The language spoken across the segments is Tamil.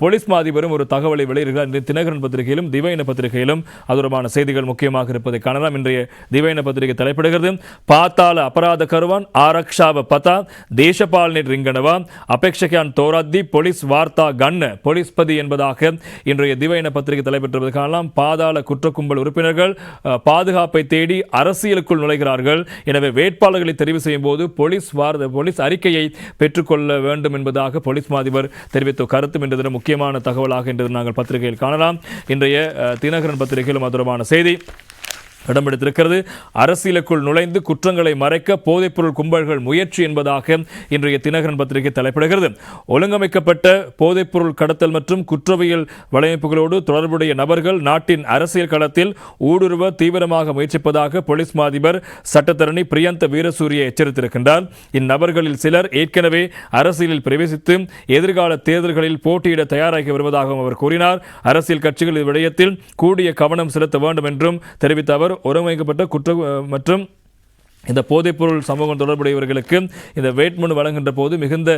போலீஸ் மாதிபரும் ஒரு தகவலை வெளியிடுகிறார். இன்றைய தினகரன் பத்திரிகையிலும் திவையின பத்திரிகையிலும் அதுரமான செய்திகள் முக்கியமாக இருப்பதை காணலாம். இன்றைய திவையின பத்திரிகை தலைப்படுகிறது. பாத்தாள அபராத கருவான் ஆரக்ஷாவ பதா தேசபாலனி ரிங்கனவா அபேட்சகான் தோராத்தி போலீஸ் வார்த்தா கண் போலீஸ்பதி என்பதாக இன்றைய திவையின பத்திரிகை தலைப்பெற்றிருப்பதை காணலாம். பாதாள குற்ற கும்பல் உறுப்பினர்கள் பாதுகாப்பை தேடி அரசியலுக்குள் நுழைகிறார்கள். எனவே வேட்பாளர்களை தெரிவு செய்யும் போது போலீஸ் வார் போலீஸ் அறிக்கையை பெற்றுக்கொள்ள வேண்டும் என்பதாக போலீஸ் மாதிபர் தெரிவித்த கருத்தும் இன்று தினம் முக்கியமான தகவலாக இன்று நாங்கள் பத்திரிகையில் காணலாம். இன்றைய தினகரன் பத்திரிகையிலும் அது தொடர்பான செய்தி. இடம்பெடுத்திருக்கிறது அரசியலுக்குள் நுழைந்து குற்றங்களை மறைக்க போதைப்பொருள் கும்பல்கள் முயற்சி என்பதாக இன்றைய தினகரன் பத்திரிகை தலைப்பிடுகிறது. ஒழுங்கமைக்கப்பட்ட போதைப்பொருள் கடத்தல் மற்றும் குற்றவியல் வலையமைப்புகளோடு தொடர்புடைய நபர்கள் நாட்டின் அரசியல் களத்தில் ஊடுருவ தீவிரமாக முயற்சிப்பதாக போலீஸ் மாதிபர் சட்டத்தரணி பிரியந்த வீரசூரிய எச்சரித்திருக்கின்றார். இந்நபர்களில் சிலர் ஏற்கனவே அரசியலில் பிரவேசித்து எதிர்கால தேர்தல்களில் போட்டியிட தயாராகி வருவதாகவும் அவர் கூறினார். அரசியல் கட்சிகள் இவ்விடயத்தில் கூடிய கவனம் செலுத்த வேண்டும் என்றும் தெரிவித்த அவர் ஒருங்கிணைக்கப்பட்ட குற்ற மற்றும் இந்த போதைப்பொருள் சமூகம் தொடர்புடையவர்களுக்கு இந்த வேட்புமனு வழங்குகின்ற போது மிகுந்த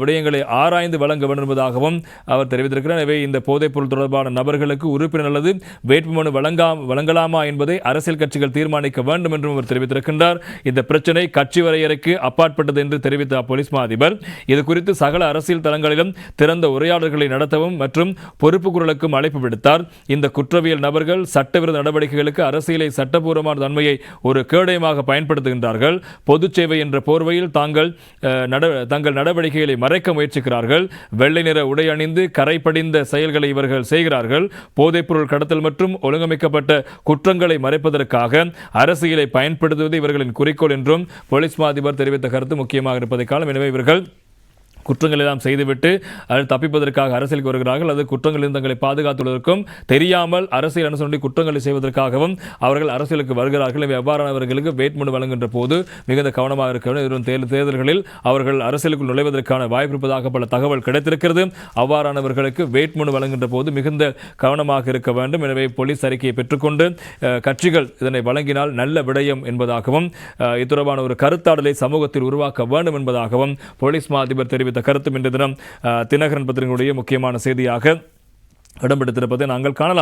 விடயங்களை ஆராய்ந்து வழங்க வேண்டும் என்பதாகவும் அவர் தெரிவித்திருக்கிறார். எனவே இந்த போதைப்பொருள் தொடர்பான நபர்களுக்கு உறுப்பினர் அல்லது வேட்புமனு வழங்கா வழங்கலாமா என்பதை அரசியல் கட்சிகள் தீர்மானிக்க வேண்டும் என்றும் அவர் தெரிவித்திருக்கின்றார். இந்த பிரச்சனை கட்சி வரையறைக்கு அப்பாற்பட்டது என்று தெரிவித்த போலீஸ் மா அதிபர் இது குறித்து சகல அரசியல் தளங்களிலும் திறந்த உரையாடல்களை நடத்தவும் மற்றும் பொறுப்பு குரலுக்கும் அழைப்பு விடுத்தார். இந்த குற்றவியல் நபர்கள் சட்டவிரோத நடவடிக்கைகளுக்கு அரசியலை சட்டபூர்வமான தன்மையை ஒரு கேடயமாக பயன்படுத்துகின்றார்கள். பொது சேவை என்ற போர்வையில் தாங்கள் நட- தங்கள் நடவடிக்கைகளை மறைக்க முயற்சிக்கிறார்கள். வெள்ளை நிற உடை அணிந்து கரைபடிந்த செயல்களை இவர்கள் செய்கிறார்கள். போதைப்பொருள் கடத்தல் மற்றும் ஒழுங்கமைக்கப்பட்ட குற்றங்களை மறைப்பதற்காக அரசியலை பயன்படுத்துவது இவர்களின் குறிக்கோள் என்றும் போலீஸ் மா அதிபர் தெரிவித்த கருத்து முக்கியமாக இருப்பதை காலம் எனவே இவர்கள் குற்றங்கள் எல்லாம் செய்துவிட்டு அதில் தப்பிப்பதற்காக அரசியலுக்கு வருகிறார்கள். அது குற்றங்களில் தங்களை பாதுகாத்துள்ளதற்கும் தெரியாமல் அரசியல் அனுசரணை குற்றங்களை செய்வதற்காகவும் அவர்கள் அரசியலுக்கு வருகிறார்கள். எவ்வாறானவர்களுக்கு அவ்வாறானவர்களுக்கு வேட்புமனு வழங்குகின்ற போது மிகுந்த கவனமாக இருக்க வேண்டும். தேர்தல் தேர்தல்களில் அவர்கள் அரசியலுக்குள் நுழைவதற்கான வாய்ப்பு இருப்பதாக பல தகவல் கிடைத்திருக்கிறது. அவ்வாறானவர்களுக்கு வேட்புமனு வழங்குகின்ற போது மிகுந்த கவனமாக இருக்க வேண்டும். எனவே போலீஸ் அறிக்கையை பெற்றுக்கொண்டு கட்சிகள் இதனை வழங்கினால் நல்ல விடயம் என்பதாகவும் இத்தொடர்பான தொடர்பான ஒரு கருத்தாடலை சமூகத்தில் உருவாக்க வேண்டும் என்பதாகவும் போலீஸ் மா அதிபர் தெரிவித்த கருத்தும் இன்று தினம் தினகரன் பத்திரிகையுடைய முக்கியமான செய்தியாக இடம்பெடுத்திருப்பதை நாங்கள் காணலாம்.